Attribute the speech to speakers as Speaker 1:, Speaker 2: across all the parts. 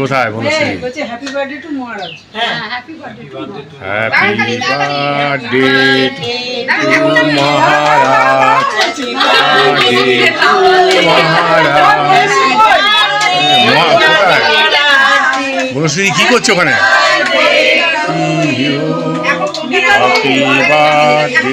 Speaker 1: কোথায় Banashree
Speaker 2: happy birthday to Maharaj.
Speaker 1: Happy birthday to Maharaj? Banashree কি করছ ওখানে? Happy birthday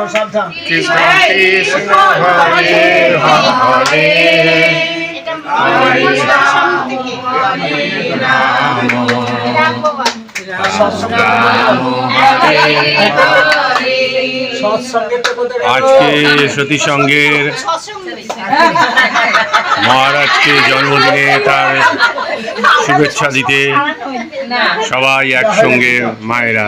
Speaker 1: কৃষ্ণ কৃষ্ণ হরে হরে রাম আজকে সতী সঙ্গের মহারাজকে জন্মদিনে তার শুভেচ্ছা দিতে সবাই একসঙ্গে মায়েরা